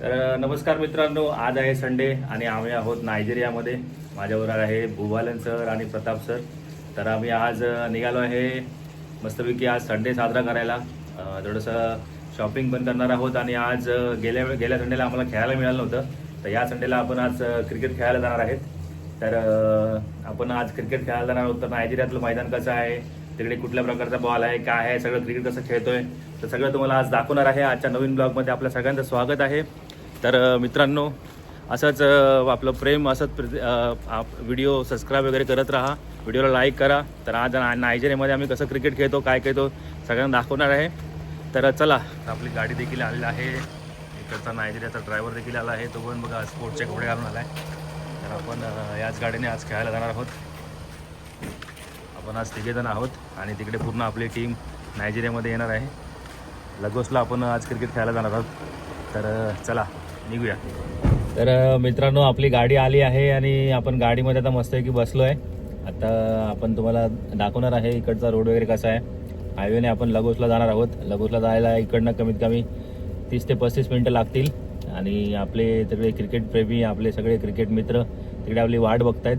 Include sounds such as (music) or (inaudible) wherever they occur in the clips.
तर नमस्कार मित्रांनो आज आहे संडे आणि आम्ही आहोत नायजेरियामध्ये. माझ्याबरोबर आहे भुवालन सर आणि प्रताप सर. तर आम्ही आज निघालो आहे मस्तपैकी आज संडे साजरा करायला. थोडंसं शॉपिंग पण करणार आहोत आणि आज गेल्या गेल्या संडेला आम्हाला खेळायला मिळालं नव्हतं. तर या संडेला आपण आज क्रिकेट खेळायला जाणार आहेत. तर आपण आज क्रिकेट खेळायला जाणार आहोत. तर नायजेरियातलं मैदान कसं आहे? तिकडे कुठल्या प्रकारचा बॉल आहे काय आहे सगळं क्रिकेट कसं खेळतोय तर सगळं तुम्हाला आज दाखवणार आहे. आजच्या नवीन ब्लॉगमध्ये आपल्या सगळ्यांचं स्वागत आहे. तर मित्रांनो असंच आपलं प्रेम असंच आप व्हिडिओ सबस्क्राईब वगैरे करत राहा. व्हिडिओला लाईक करा. तर आज नायजेरियामध्ये आम्ही कसं क्रिकेट खेळतो काय खेळतो सगळ्यांना दाखवणार आहे. तर चला आपली गाडी देखील आलेली आहे. इकडचा नायजेरियाचा ड्रायव्हर देखील आला आहे. तो पण बघा स्पोर्टचे कपडे घालून आला आहे तर आपण याच गाडीने आज खेळायला जाणार आहोत. आपण आज तिघेजण आहोत आणि तिकडे पूर्ण आपली टीम नायजेरियामध्ये येणार आहे. लगोसला आपण आज क्रिकेट खेळायला जाणार आहोत. तर चला निघूया. तर मित्रांनो आपली गाडी आली आहे आणि आपण गाडीमध्ये आता मस्तपैकी बसलो आहे आता आपण तुम्हाला दाखवणार आहे इकडचा रोड वगैरे कसा आहे. हायवेने आपण लगोसला जाणार आहोत. लगोसला जायला इकडनं कमीत कमी तीस ते पस्तीस मिनटं लागतील. आणि आपले तिकडे क्रिकेट प्रेमी आपले सगळे क्रिकेट मित्र तिकडे आपली वाट बघतायत.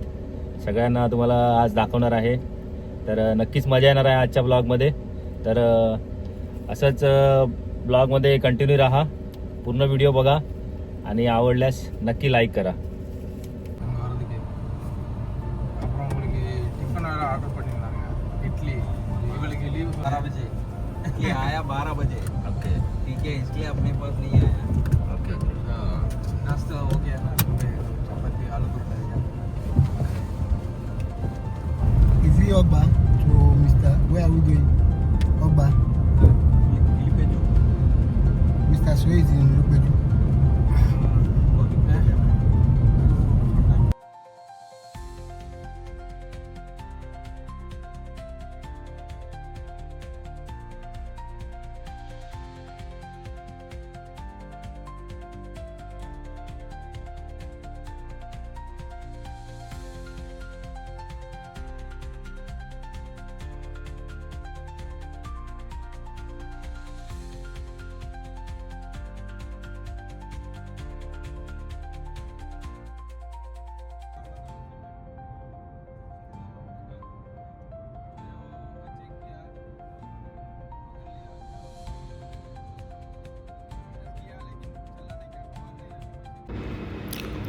सगळ्यांना तुम्हाला आज दाखवणार आहे. तर नक्कीच मजा येणार आहे आजच्या ब्लॉगमध्ये. तर असंच ब्लॉगमध्ये कंटिन्यू राहा पूर्ण व्हिडिओ बघा आणि आवडल्यास नक्की लाईक करा.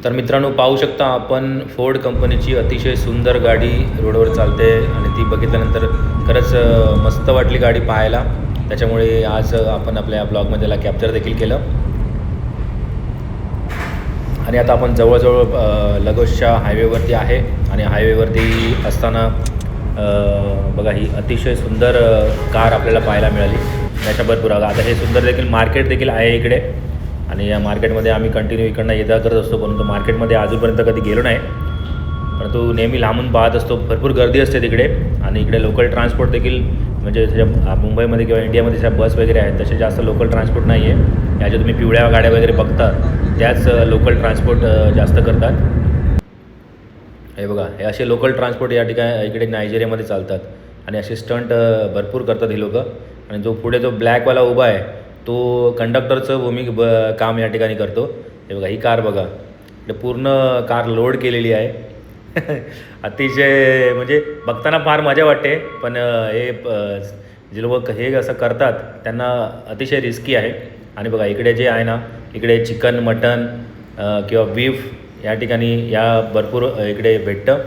तर मित्रांनो पाहू शकता आपण फोर्ड कंपनीची अतिशय सुंदर गाडी रोडवर चालते आणि ती बघितल्यानंतर खरंच मस्त वाटली गाडी पाहायला. त्याच्यामुळे आज आपण आपल्या ब्लॉगमध्ये त्याला कॅप्चर देखील केलं. आणि आता आपण जवळजवळ लगोसच्या हायवेवरती आहे. आणि हायवेवरती असताना बघा ही अतिशय सुंदर कार आपल्याला पाहायला मिळाली. त्याच्या भरपूर आता हे सुंदर देखील मार्केट देखील आहे इकडे. आणि या मार्केटमध्ये आम्ही कंटिन्यू इकडनं येदा करत असतो परंतु मार्केटमध्ये अजूनपर्यंत कधी गेलो नाही. परंतु नेहमी लांबून पाहत असतो भरपूर गर्दी असते तिकडे. आणि इकडे लोकल ट्रान्सपोर्ट देखील म्हणजे मुंबईमध्ये किंवा इंडियामध्ये ज्या बस वगैरे आहेत तसे जास्त लोकल ट्रान्सपोर्ट नाही आहे या ज्या तुम्ही पिवळ्या गाड्या वगैरे बघता त्याच लोकल ट्रान्सपोर्ट जास्त करतात. हे बघा हे असे लोकल ट्रान्सपोर्ट या ठिकाणी इकडे नायजेरियामध्ये चालतात. आणि असे स्टंट भरपूर करतात हे लोकं. आणि जो पुढे जो ब्लॅकवाला उभा आहे तो कंडक्टरचं भूमिक ब काम या ठिकाणी करतो. हे बघा ही कार बघा. इकडे पूर्ण कार लोड केलेली आहे. (laughs) अतिशय म्हणजे बघताना फार मजा वाटते पण हे जे लोक हे असं करतात त्यांना अतिशय रिस्की आहे. आणि बघा इकडे जे आहे ना इकडे चिकन मटन किंवा बीफ या ठिकाणी या भरपूर इकडे भेटतं.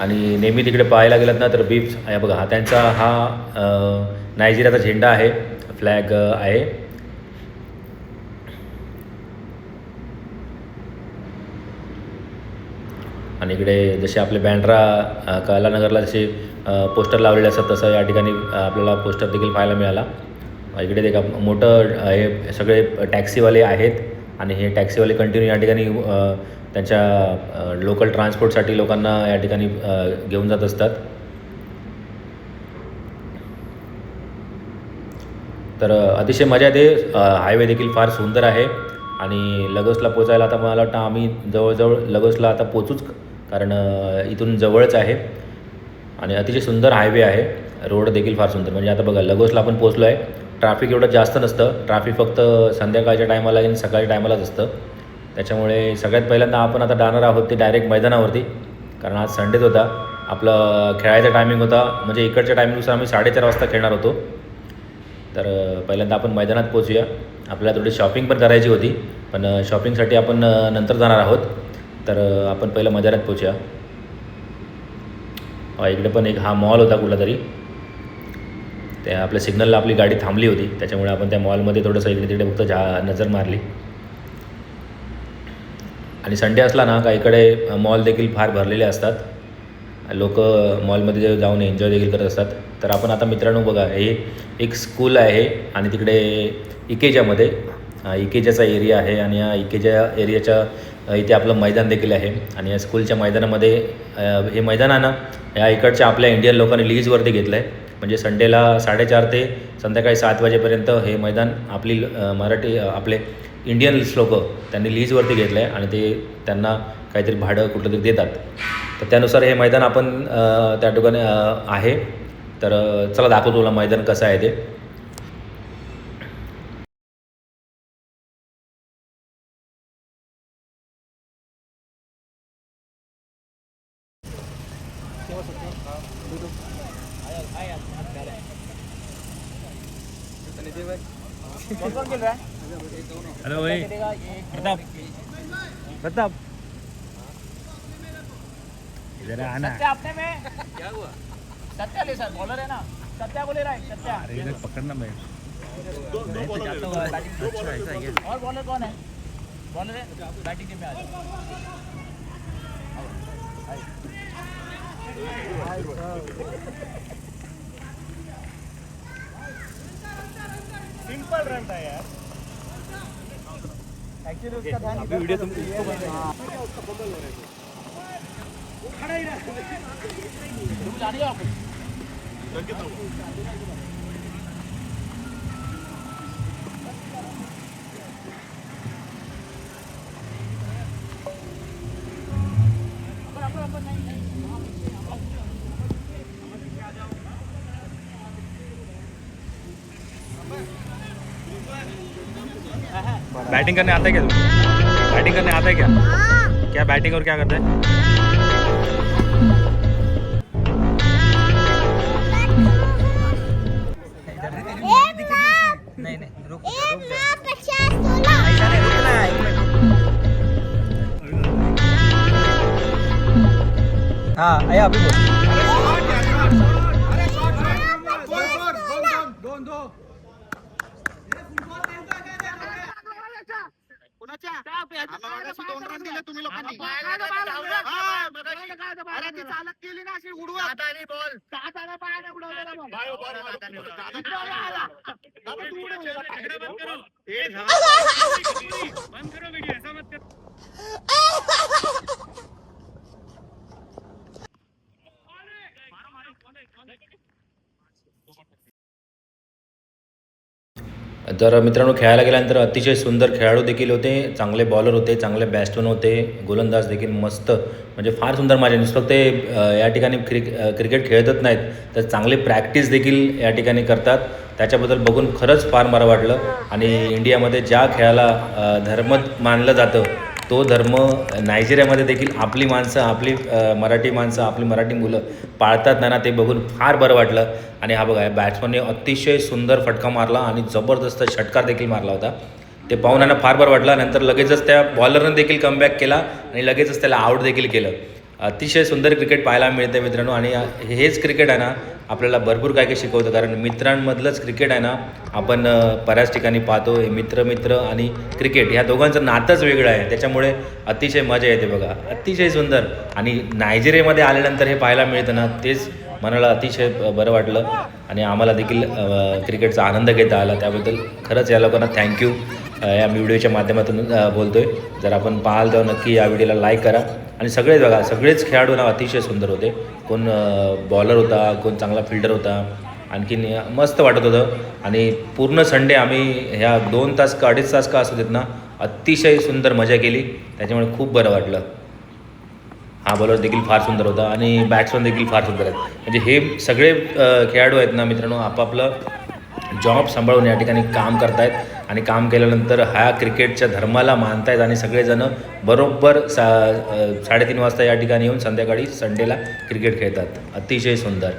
आणि नेहमी तिकडे पाहायला गेलात ना तर बीफ आहे बघा हा त्यांचा हा नायजेरियाचा झेंडा आहे फ्लॅग आहे. आणि इकडे जसे आपले बँड्रा कलानगरला जसे पोस्टर लावलेले असतात तसं या ठिकाणी आपल्याला पोस्टर देखील पाहायला मिळाला. इकडे ते का मोठं हे सगळे टॅक्सीवाले आहेत. आणि हे टॅक्सीवाले कंटिन्यू या ठिकाणी त्यांच्या लोकल ट्रान्सपोर्टसाठी लोकांना या ठिकाणी घेऊन जात असतात. तर अतिशय मजा येते. हायवे देखील फार सुंदर आहे. आणि लगोसला पोचायला आता मला वाटतं आम्ही जवळजवळ लगोसला आता पोचूच कारण इथून जवळच आहे. आणि अतिशय सुंदर हायवे आहे. रोड देखील फार सुंदर. म्हणजे आता बघा लगोसला आपण पोचलो आहे ट्रॅफिक एवढं जास्त नसतं. ट्रॅफिक फक्त संध्याकाळच्या टायमाला आणि सकाळच्या टायमालाच असतं. त्याच्यामुळे सगळ्यात पहिल्यांदा आपण आता जाणार आहोत ते डायरेक्ट मैदानावरती. कारण आज संडेच होता. आपलं खेळायचा टायमिंग होता. म्हणजे इकडच्या टायमिंगनुसार आम्ही साडेचार वाजता खेळणार होतो. तर पहिल्यांदा आपण मैदानात पोचूया आपल्याला थोडी शॉपिंग पण करायची होती. पण शॉपिंगसाठी आपण नंतर जाणार आहोत. तर आपण पहिलं मैदानात पोचूया इकडे पण एक हा मॉल होता कुठला तरी त्या आपल्या सिग्नलला आपली गाडी थांबली होती. त्याच्यामुळे आपण त्या मॉलमध्ये थोडंसं इकडे तिकडे फक्त झा नजर मारली. आणि संडे असला ना का इकडे मॉल देखील फार भरलेले असतात. लोक मॉलमध्ये जाऊन एन्जॉय देखील करत असतात. तर आपण आता मित्रांनो बघा हे एक स्कूल आहे आणि तिकडे इकेजामध्ये इकेजाचा एरिया आहे आणि या इकेजा एरियाच्या इथे आपलं मैदान देखील आहे. आणि या स्कूलच्या मैदानामध्ये हे मैदान आहे ना या इकडच्या आपल्या इंडियन लोकांनी लीजवरती घेतलं आहे म्हणजे संडेला साडेचार ते संध्याकाळी सात वाजेपर्यंत हे मैदान आपली मराठी आपले इंडियन लोक त्यांनी लीजवरती घेतलं आहे आणि ते त्यांना काहीतरी भाडं कुठलं तरी देतात. तर त्यानुसार हे मैदान आपण त्या ठिकाणी आहे. तर चला दाखवतो तुला मैदान कसं आहे ते. हेलो भाई। प्रताप। प्रताप। इधर आना सत्या अपने में क्या हुआ? सत्या ले सर बॉलर है ना। सत्या को ले रहा है सत्या। अरे इधर पकड़ना मैं तो जाता हूँ। अच्छा ऐसा है और बॉलर कौन है? बॉलर है? बैटिंग टीम में आ जाओ। सिंपल रन था यार एक्चुअली उसका ध्यान अभी वीडियो तुम इसको तुम जाने जाओ बैटिंग करने आता है क्या बैटिंग करने आता है क्या? क्या बैटिंग और क्या करता है? हाँ अभी तर मित्रांनो खेळायला गेल्यानंतर अतिशय सुंदर खेळाडू देखील होते चांगले बॉलर होते चांगले बॅट्समन होते गोलंदाज देखील मस्त म्हणजे फार सुंदर माझ्या नुसतं ते या ठिकाणी क्रिक क्रिकेट खेळतच नाहीत तर चांगले प्रॅक्टिस देखील या ठिकाणी करतात त्याच्याबद्दल बघून खरंच फार बरं वाटलं आणि इंडियामध्ये ज्या खेळाला धर्म मानलं जातं तो धर्म नायजेरियामध्ये देखील आपली माणसं आपली मराठी माणसं आपली मराठी मुलं पाळतात ना ते बघून फार बरं वाटलं. आणि हा बघा बॅट्समनने अतिशय सुंदर फटका मारला आणि जबरदस्त षटकार देखील मारला होता. ते पाहून फार बरं वाटलं. नंतर लगेचच त्या बॉलरनं देखील कमबॅक केला आणि लगेचच त्याला आऊट देखील केलं. अतिशय सुंदर क्रिकेट पाहायला मिळते मित्रांनो. आणि हेच क्रिकेट आहे ना आपल्याला भरपूर काय काय शिकवतं. कारण मित्रांमधलंच क्रिकेट आहे ना आपण बऱ्याच ठिकाणी पाहतो. हे मित्र मित्र आणि क्रिकेट ह्या दोघांचं नातंच वेगळं आहे. त्याच्यामुळे अतिशय मजा येते बघा. अतिशय सुंदर. आणि नायजेरियामध्ये आल्यानंतर हे पाहायला मिळतं ना तेच मनाला अतिशय बरं वाटलं. आणि आम्हाला देखील क्रिकेटचा आनंद घेता आला. त्याबद्दल खरंच या लोकांना थँक्यू या व्हिडिओच्या माध्यमातून बोलतो बोलतोय. जर आपण पाहाल तर नक्की या व्हिडिओला लाईक करा. आणि सगळेच बघा सगळेच खेळाडू ना अतिशय सुंदर होते. कोण बॉलर होता कोण चांगला फिल्डर होता. आणखीन मस्त वाटत होतं. आणि पूर्ण संडे आम्ही ह्या दोन तास का अडीच तास का असू देत ना अतिशय सुंदर मजा केली. त्याच्यामुळे खूप बरं वाटलं. हा बॉलर देखील फार सुंदर होता आणि बॅट्समन देखील फार सुंदर आहेत. म्हणजे हे सगळे खेळाडू आहेत ना मित्रांनो आपापलं जॉब सांभाळून या ठिकाणी काम करतायत. आणि काम केल्यानंतर ह्या क्रिकेटच्या धर्माला मानतायत आणि सगळेजणं बरोबर सा साडेतीन वाजता या ठिकाणी येऊन संध्याकाळी संडेला क्रिकेट खेळतात. अतिशय सुंदर.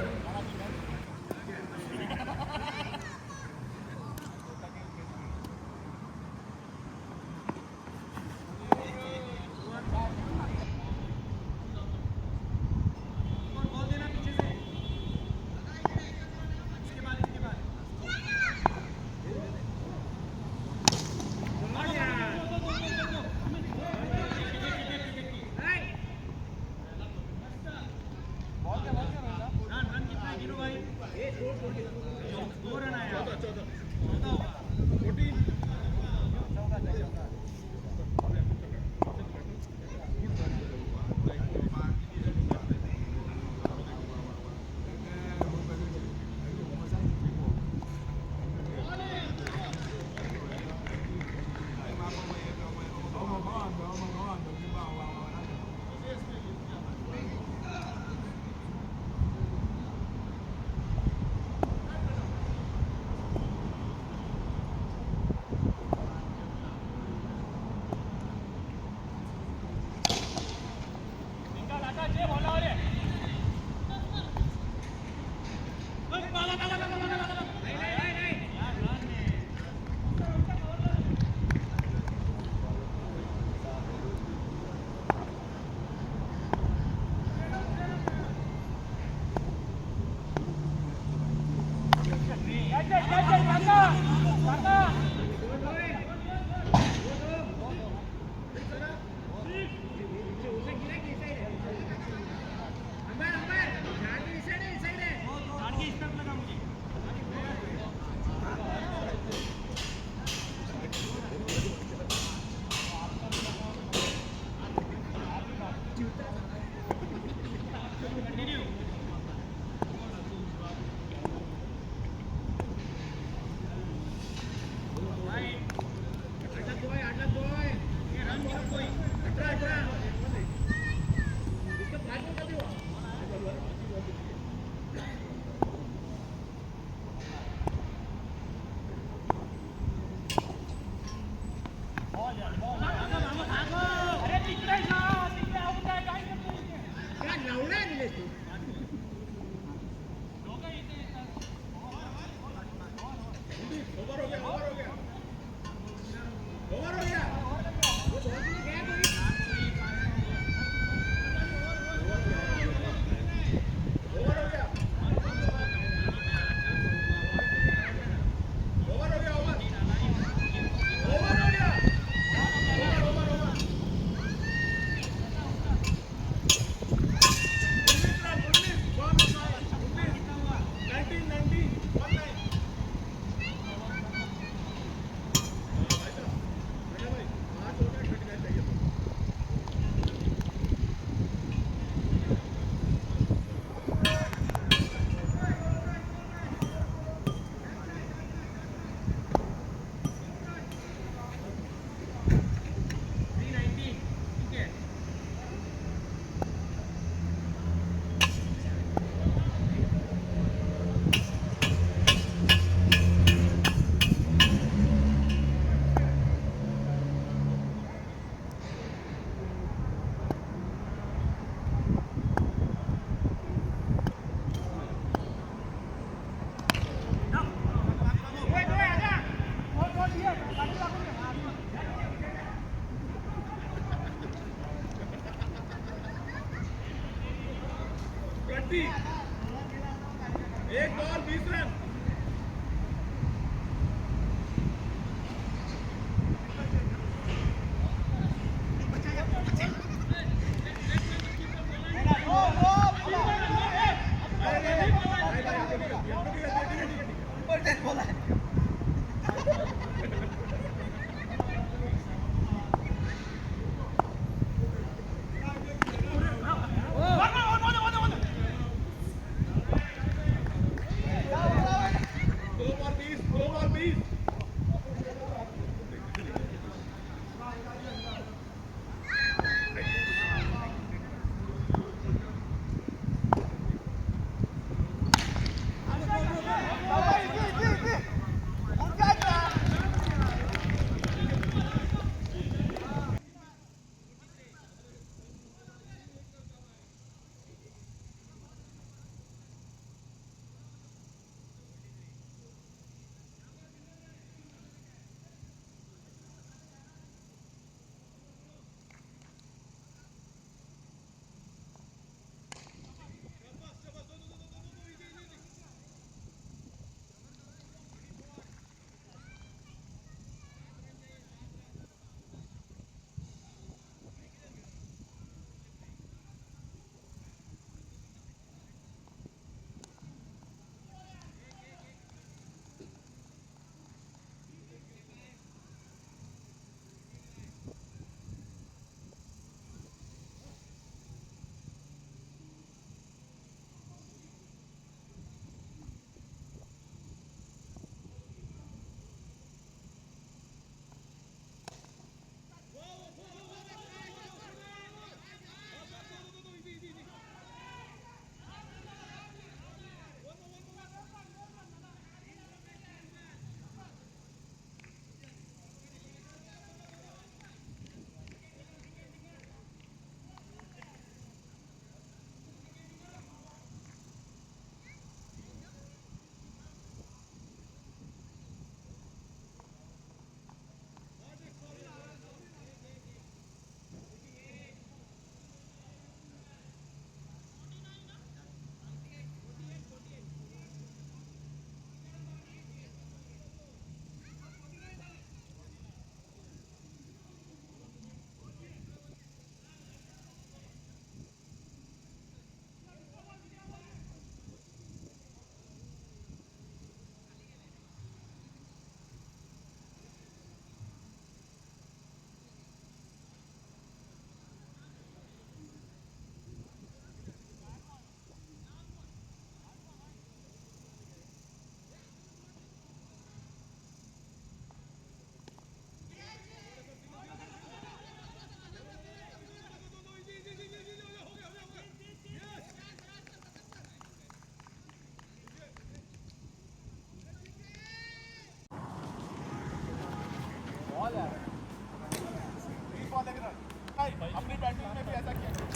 एक बॉल बीस रन।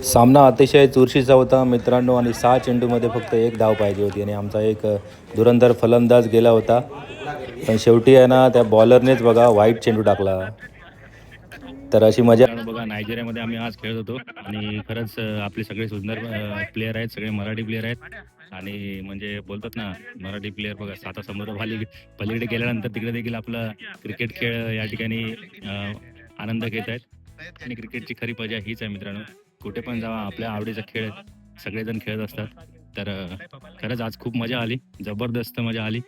सामना अतिशय चुरशीचा होता मित्रांनो आणि सहा चेंडूमध्ये फक्त एक धाव पाहिजे होती आणि आमचा एक धुरंधर फलंदाज गेला होता. पण शेवटी आहे ना त्या बॉलरनेच बघा वाईट चेंडू टाकला. तर अशी मजा बघा नायजेरियामध्ये आम्ही आज खेळत होतो आणि खरंच आपले सगळे सुंदर प्लेयर आहेत सगळे मराठी प्लेयर आहेत. आणि म्हणजे बोलतात ना मराठी प्लेयर बघा साता समोर पलीकडे गेल्यानंतर तिकडे देखील आपला क्रिकेट खेळ या ठिकाणी आनंद घेत आहेत. आणि क्रिकेटची खरी मजा हीच आहे मित्रांनो. कुठे पण जावा आपल्या आवडीचा खेळ सगळेजण खेळत असतात. तर खरंच आज खूप मजा आली. जबरदस्त मजा आली.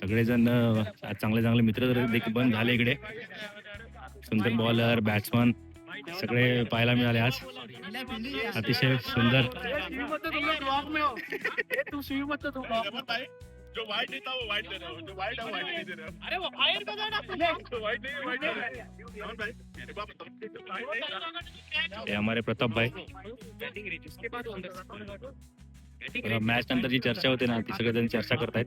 सगळेजण आज चांगले चांगले मित्र देखील बंद झाले इकडे. सुंदर बॉलर बॅट्समन सगळे पाहायला मिळाले आज. अतिशय सुंदर. हमारे प्रताप भाई. मॅच नंतर जी चर्चा होते ना ती सगळेजण चर्चा करतायत.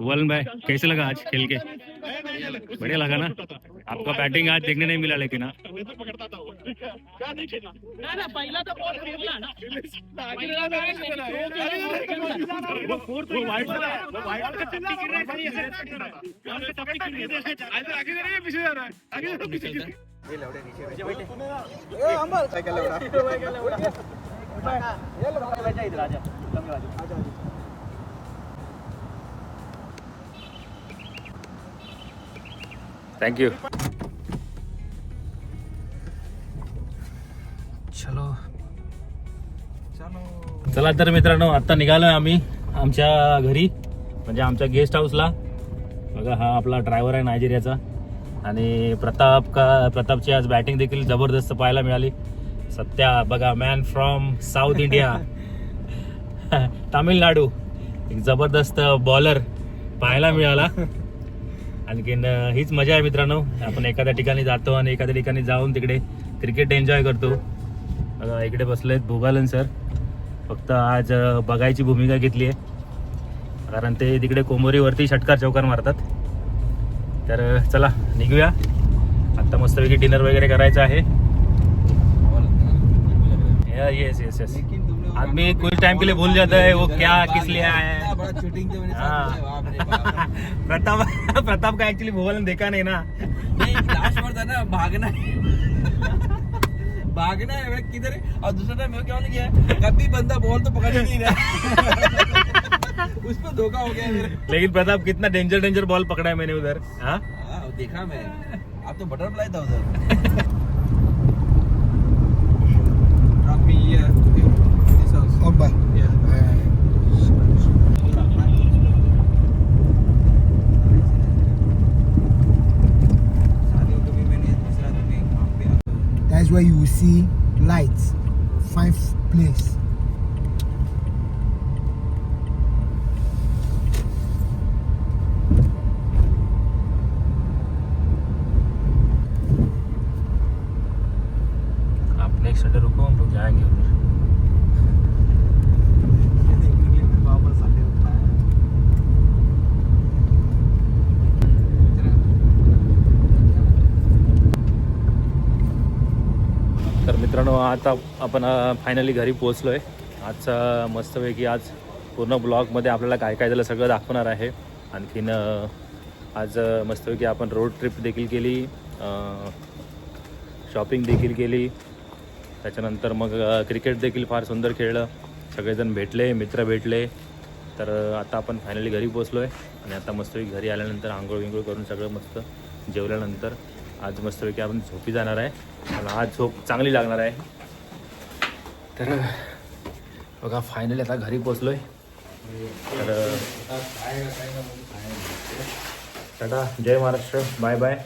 भुवन भाई कैसे लगा आज खेल के बढ़िया लगा ना आपका बैटिंग आज देखने नहीं मिला लेकिन हाँ नाही ना पहिला थँक्यू चलो. चला तर मित्रांनो आता निघालोय आम्ही आमच्या घरी म्हणजे आमच्या गेस्ट हाऊसला बघा हा आपला ड्रायव्हर आहे नायजेरियाचा. आणि प्रताप का प्रतापची आज बॅटिंग देखील जबरदस्त पाहायला मिळाली. सत्या बघा man from South India Tamil Nadu. एक जबरदस्त बॉलर पाहायला मिळाला. आणखीन हीच मजा आहे मित्रांनो. आपण एखाद्या ठिकाणी जातो आणि एखाद्या ठिकाणी जाऊन तिकडे क्रिकेट एन्जॉय करतो. इकडे बसलेत भोगालन सर. फक्त आज बघायची भूमिका घेतली आहे. कारण ते तिकडे कोमोरीवरती षटकार चौकार मारतात. तर चला निघूया. आत्ता मस्तपैकी डिनर वगैरे करायचं आहे. येस यस यस आदमी कुछ टाइम के लिए भूल जाता है वो क्या किस लिए आया है। हाँ। (laughs) प्रताप प्रताप का एक्चुअली भोपाल ने देखा नहीं ना। लास्ट था ना भागना भागना है किधर और दूसरा टाइम मैं क्या होने गया? कभी बंदा बॉल तो पकड़ ही नहीं रहा। (laughs) उसमें धोखा हो गया मेरे। लेकिन प्रताप कितना डेंजर डेंजर बॉल पकड़ा है मैंने उधर हाँ? हाँ, देखा मैं आप तो बटरफ्लाई था उधर। Where you will see lights, five place. आता आपण फायनली घरी पोहोचलो आहे आजचा मस्तपैकी आज पूर्ण ब्लॉगमध्ये आपल्याला काय काय झालं सगळं दाखवणार आहे. आणखीन आज मस्तपैकी आपण रोड ट्रिप देखील केली शॉपिंग देखील केली. त्याच्यानंतर मग क्रिकेट देखील फार सुंदर खेळलं. सगळेजण भेटले मित्र भेटले. तर आता आपण फायनली घरी पोचलो आहे आणि आता मस्तपैकी घरी आल्यानंतर आंघोळ विंघोळ करून सगळं मस्त जेवल्यानंतर आज मस्तपैकी आपण झोपी जाणार आहे. आणि आज झोप चांगली लागणार आहे. तर बघा फायनली आता घरी पोचलो आहे तर टाटा जय महाराष्ट्र बाय बाय